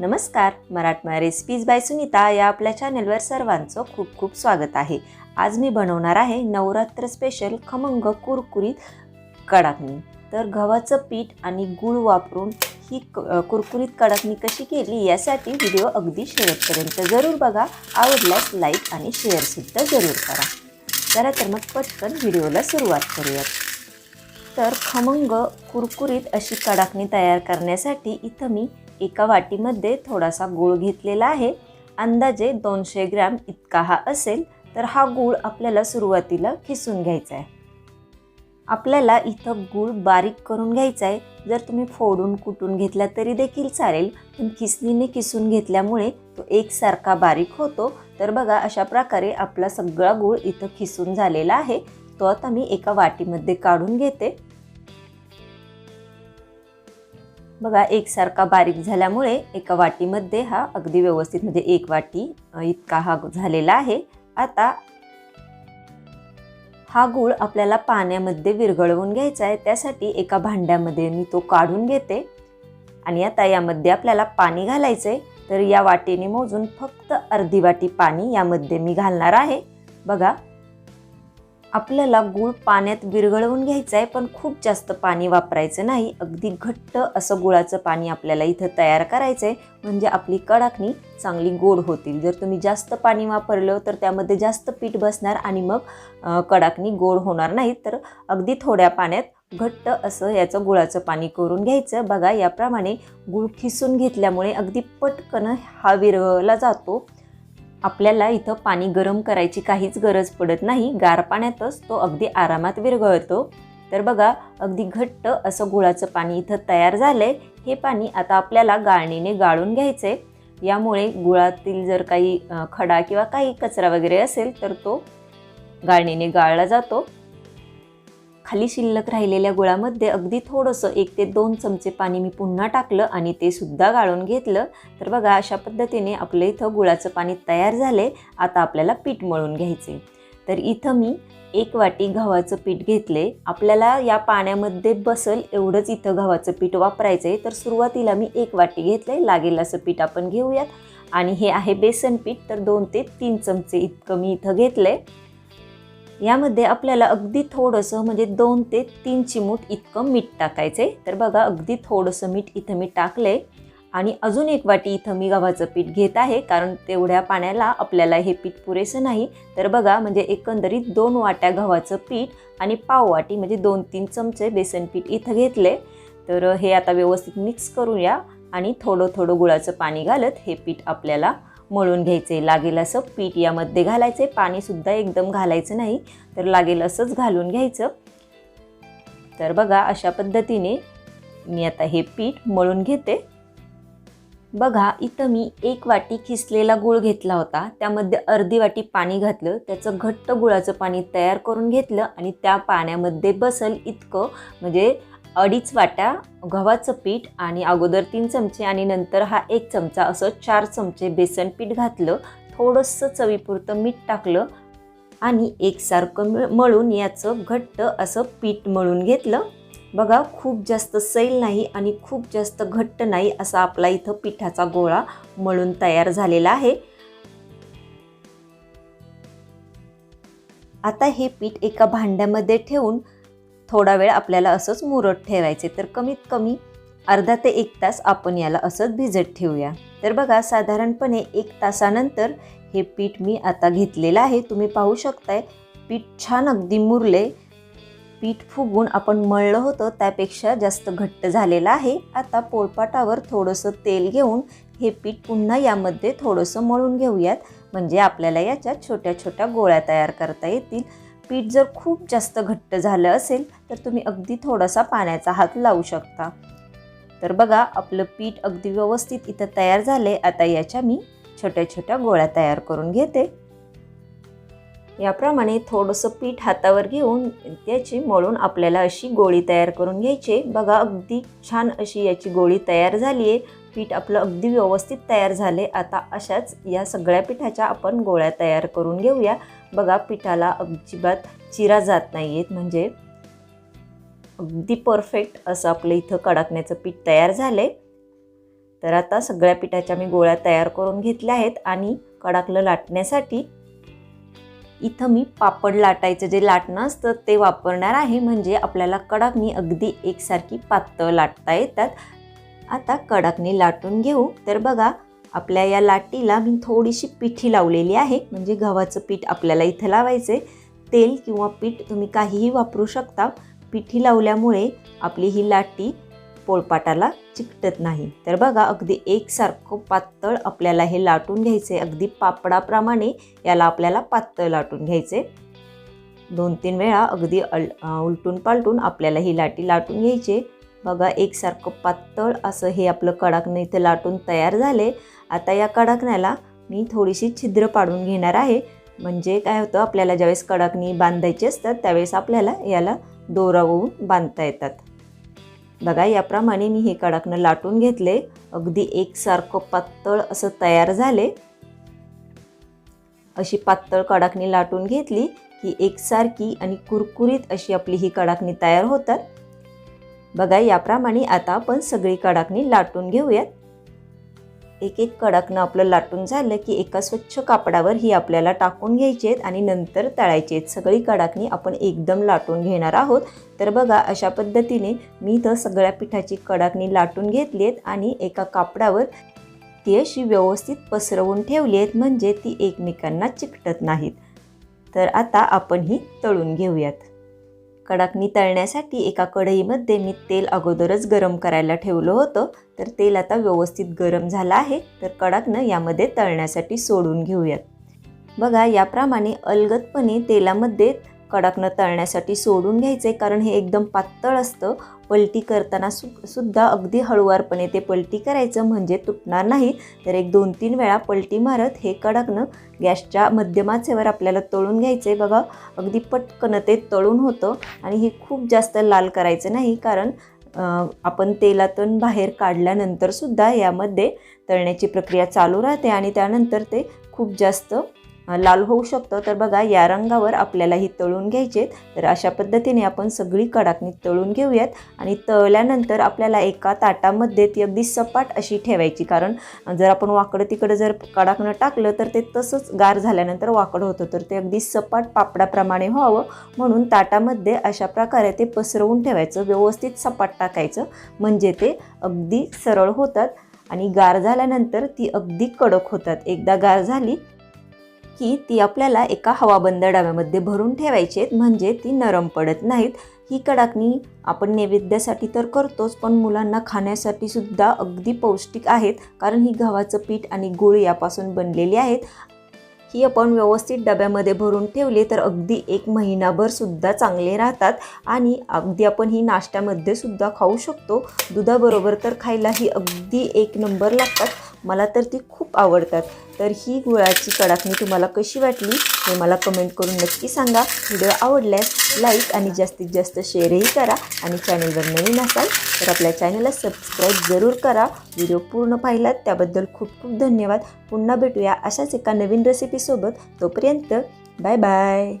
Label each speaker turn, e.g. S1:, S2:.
S1: नमस्कार मराठमा recipes bye Sunita या आपल्या चॅनलवर सर्वांचं खूप खूप स्वागत आहे. आज मी बनवणार आहे नवरात्र स्पेशल खमंग कुरकुरीत कडाकणी. तर गव्हाचं पीठ आणि गूळ वापरून ही कुरकुरीत कडाकणी कशी केली यासाठी व्हिडिओ अगदी शेवटपर्यंत जरूर बघा. आवडल्यास लाईक आणि शेअरसुद्धा जरूर करा. चला तर मग पटकन व्हिडिओला सुरुवात करूयात. तर खमंग कुरकुरीत अशी कडाकणी तयार करण्यासाठी इथं मी एका वाटीमध्ये थोडासा गूळ घेतलेला आहे. अंदाजे दोनशे ग्रॅम इतका हा असेल तर हा गूळ आपल्याला सुरुवातीला खिसून घ्यायचा आहे आपल्याला इथं गूळ बारीक करून घ्यायचा आहे जर तुम्ही फोडून कुटून घेतला तरी देखील चालेल पण खिसणीने किसून घेतल्यामुळे तो एकसारखा बारीक होतो. तर बघा अशा प्रकारे आपला सगळा गूळ इथं खिसून झालेला आहे. तो आता मी एका वाटीमध्ये काढून घेते. बघा एकसारखा बारीक झाल्यामुळे एका वाटीमध्ये हा अगदी व्यवस्थित म्हणजे एक वाटी इतका हा झालेला आहे. आता हा गूळ आपल्याला पाण्यामध्ये विरघळवून घ्यायचा आहे. त्यासाठी एका भांड्यामध्ये मी तो काढून घेते आणि आता यामध्ये आपल्याला पाणी घालायचं आहे तर या वाटीने मोजून फक्त अर्धी वाटी पाणी यामध्ये मी घालणार आहे. बघा आपल्याला गूळ पाण्यात विरघळवून घ्यायचं आहे पण खूप जास्त पाणी वापरायचं नाही. अगदी घट्ट असं गुळाचं पाणी आपल्याला इथं तयार करायचं आहे म्हणजे आपली कडाकणी चांगली गोड होतील. जर तुम्ही जास्त पाणी वापरलं तर त्यामध्ये जास्त पीठ बसणार आणि मग कडाकणी गोड होणार नाही. तर अगदी थोड्या पाण्यात घट्ट असं याचं गुळाचं पाणी करून घ्यायचं. बघा याप्रमाणे गूळ खिसून घेतल्यामुळे अगदी पटकन हा विरघळला जातो. आपल्याला इथं पाणी गरम करायची काहीच गरज पडत नाही. गार पाण्यातच तो अगदी आरामात विरघळतो. तर बघा अगदी घट्ट असं गुळाचं पाणी इथं तयार झालं आहे हे पाणी आता आपल्याला गाळणीने गाळून घ्यायचंय. यामुळे गुळातील जर काही खडा किंवा काही कचरा वगैरे असेल तर तो गाळणीने गाळला जातो. खाली शिल्लक राहिलेल्या गुळामध्ये अगदी थोडंसं एक ते दोन चमचे पाणी मी पुन्हा टाकलं आणि ते सुद्धा गाळून घेतलं. तर बघा अशा पद्धतीने आपलं इथं गुळाचं पाणी तयार झाले आता आपल्याला पीठ मळून घ्यायचे तर इथं मी एक वाटी गव्हाचं पीठ घेतले आपल्याला या पाण्यामध्ये बसल एवढंच इथं गव्हाचं पीठ वापरायचं आहे तर सुरुवातीला मी एक वाटी घेतले लागेल असं पीठ आपण घेऊयात. आणि हे आहे बेसन पीठ. तर दोन ते तीन चमचे इतकं मी इथं घेतलं आहे यामध्ये आपल्याला अगदी थोडंसं म्हणजे दोन ते तीन चिमूट इतकं मीठ टाकायचं आहे तर बघा अगदी थोडंसं मीठ इथं मी टाकलंय. आणि अजून एक वाटी इथं मी गव्हाचं पीठ घेत आहे कारण तेवढ्या पाण्याला आपल्याला हे पीठ पुरेसं नाही. तर बघा म्हणजे एकंदरीत दोन वाट्या गव्हाचं पीठ आणि पाव वाटी म्हणजे दोन तीन चमचे बेसन पीठ इथं घेतले तर हे आता व्यवस्थित मिक्स करूया आणि थोडं थोडं गुळाचं पाणी घालत हे पीठ आपल्याला मळून घ्यायचे. लागेल असं पीठ यामध्ये घालायचे. पाणीसुद्धा एकदम घालायचं नाही तर लागेल असंच घालून घ्यायचं. तर बघा अशा पद्धतीने मी आता हे पीठ मळून घेते. बघा इथं मी एक वाटी खिसलेला गूळ घेतला होता. त्यामध्ये अर्धी वाटी पाणी घातलं. त्याचं घट्ट गुळाचं पाणी तयार करून घेतलं आणि त्या पाण्यामध्ये बसल इतकं म्हणजे अडीच वाट्या गव्हाचं पीठ आणि अगोदर तीन चमचे आणि नंतर हा एक चमचा असं चार चमचे बेसन पीठ घातलं थोडंसं चवीपुरतं मीठ टाकलं आणि एकसारखं मळून याचं घट्ट असं पीठ मळून घेतलं. बघा खूप जास्त सैल नाही आणि खूप जास्त घट्ट नाही असा आपला इथं पिठाचा गोळा मळून तयार झालेला आहे. आता हे पीठ एका भांड्यामध्ये ठेवून थोडा वेळ आपल्याला असंच मुरत ठेवायचे. तर कमीत कमी अर्धा ते एक तास आपण याला असंच भिजत ठेवूया. तर बघा साधारणपणे एक तासानंतर हे पीठ मी आता घेतलेलं आहे. तुम्ही पाहू शकताय पीठ छान अगदी मुरले. पीठ फुगून आपण मळलं होतं त्यापेक्षा जास्त घट्ट झालेलं आहे. आता पोळपाटावर थोडंसं तेल घेऊन हे पीठ पुन्हा यामध्ये थोडंसं मळून घेऊयात. म्हणजे आपल्याला याच्या छोट्या छोट्या गोळ्या तयार करता येतील. पीठ जर खूप जास्त घट्ट झालं असेल तर तुम्ही अगदी थोडासा पाण्याचा हात लावू शकता. तर बघा आपलं पीठ अगदी व्यवस्थित इथं तयार झाले आता याच्या मी छोट्या छोट्या गोळ्या तयार करून घेते. याप्रमाणे थोडंसं पीठ हातावर घेऊन त्याची मळून आपल्याला अशी गोळी तयार करून घ्यायची बघा अगदी छान अशी याची गोळी तयार झाली आहे. पीठ आपलं अगदी व्यवस्थित तयार झाले. आता अशाच या सगळ्या पिठाच्या आपण गोळ्या तयार करून घेऊया. बघा पिठाला अजिबात चिरा जात नाही आहेत म्हणजे अगदी परफेक्ट असं आपलं इथं कडकण्याचं पीठ तयार झालं आहे तर आता सगळ्या पिठाच्या मी गोळ्या तयार करून घेतल्या आहेत आणि कडाकलं लाटण्यासाठी इथं मी पापड लाटायचं जे लाटणं असतं ते वापरणार आहे. म्हणजे आपल्याला कडाकणी अगदी एकसारखी पातळ लाटता येतात. आता कडकने लाटून घेऊ. तर बघा आपल्या या लाटीला मी थोडीशी पिठी लावलेली आहे. म्हणजे गव्हाचं पीठ आपल्याला इथं लावायचे तेल किंवा पीठ तुम्ही काहीही वापरू शकता. पिठी लावल्यामुळे आपली ही लाटी पोळपाटाला चिकटत नाही. तर बघा अगदी एकसारखं पातळ आपल्याला हे लाटून घ्यायचे अगदी पापडाप्रमाणे याला आपल्याला पातळ लाटून घ्यायचे दोन तीन वेळा अगदी अल उलटून पालटून आपल्याला ही लाटी लाटून घ्यायचे बघा एकसारखं पातळ असं हे आपलं कडाकणं इथे लाटून तयार झाले. आता या कडाकण्याला मी थोडीशी छिद्र पाडून घेणार आहे. म्हणजे काय होतं आपल्याला ज्यावेळेस कडाकणी बांधायची असतात त्यावेळेस आपल्याला याला दोरावून बांधता येतात. बघा याप्रमाणे मी हे कडाकणं लाटून घेतले. अगदी एकसारखं पातळ असं तयार झाले. अशी पातळ कडाकणी लाटून घेतली की एकसारखी आणि कुरकुरीत अशी आपली ही कडाकणी तयार होतात. बघा याप्रमाणे आता आपण सगळी कडाकणी लाटून घेऊयात. एक एक कडकनं आपलं लाटून झालं की एका स्वच्छ कापडावर ही आपल्याला टाकून घ्यायची आहेत आणि नंतर तळायची आहेत. सगळी कडाकणी आपण एकदम लाटून घेणार आहोत. तर बघा अशा पद्धतीने मी तर सगळ्या पिठाची कडाकणी लाटून घेतली आहेत आणि एका कापडावर ती अशी व्यवस्थित पसरवून ठेवली आहेत म्हणजे ती एकमेकांना चिकटत नाहीत. तर आता आपण ही तळून घेऊयात. कडाकणी तळण्यासाठी एका कढईमध्ये मी तेल अगोदरच गरम करायला ठेवलं होतं. तर तेल आता व्यवस्थित गरम झालं आहे. तर कडाकनं यामध्ये तळण्यासाठी सोडून घेऊयात. बघा याप्रमाणे अलगदपणे तेलामध्ये कडाकनं तळण्यासाठी सोडून घ्यायचं आहे कारण हे एकदम पातळ असतं. पलटी करताना सु सुद्धा अगदी हळुवारपणे ते पलटी करायचं म्हणजे तुटणार नाही. तर एक दोन तीन वेळा पलटी मारत हे कडकनं गॅसच्या मध्यमाचेवर आपल्याला तळून घ्यायचं आहे बघा. अगदी पटकन ते तळून होतं आणि हे खूप जास्त लाल करायचं नाही कारण आपण तेलातून बाहेर काढल्यानंतरसुद्धा यामध्ये तळण्याची प्रक्रिया चालू राहते आणि त्यानंतर ते खूप जास्त लाल होऊ शकतो. तर बघा या रंगावर आपल्याला ही तळून घ्यायचे तर अशा पद्धतीने आपण सगळी कडाकणी तळून घेऊयात. आणि तळल्यानंतर आपल्याला एका ताटामध्ये ती अगदी सपाट अशी ठेवायची. कारण जर आपण वाकडं तिकडं जर कडाकणं टाकलं तर ते तसंच गार झाल्यानंतर वाकडं होतं. तर ते अगदी सपाट पापडाप्रमाणे व्हावं. म्हणून ताटामध्ये अशा प्रकारे ते पसरवून ठेवायचं. व्यवस्थित सपाट टाकायचं. म्हणजे ते अगदी सरळ होतात. आणि गार झाल्यानंतर ती अगदी कडक होतात. एकदा गार झाली की ती आपल्याला एका हवाबंद डब्यामध्ये भरून ठेवायची आहेत म्हणजे ती नरम पडत नाहीत. ही कडाकणी आपण नैवेद्यासाठी तर करतोच पण मुलांना खाण्यासाठी सुद्धा अगदी पौष्टिक आहेत कारण ही गव्हाचं पीठ आणि गुळ यापासून बनलेली आहेत. ही आपण व्यवस्थित डब्यामध्ये भरून ठेवली तर अगदी एक महिनाभर सुद्धा चांगले राहतात आणि अगदी आपण ही नाश्त्यामध्ये सुद्धा खाऊ शकतो. दुधाबरोबर तर खायला ही अगदी एक नंबर लागतात. मला तर ती खूप आवडतात. तर ही गुळाची कडाकणी तुम्हाला कशी वाटली हे मला कमेंट करून नक्की सांगा. व्हिडिओ आवडल्यास लाईक आणि जास्तीत जास्त शेअरही करा आणि चॅनलवर नवीन असाल तर आपल्या चॅनलला सबस्क्राईब जरूर करा. व्हिडिओ पूर्ण पाहिलात त्याबद्दल खूप खूप धन्यवाद. पुन्हा भेटूया अशाच एका नवीन रेसिपीसोबत तोपर्यंत बाय बाय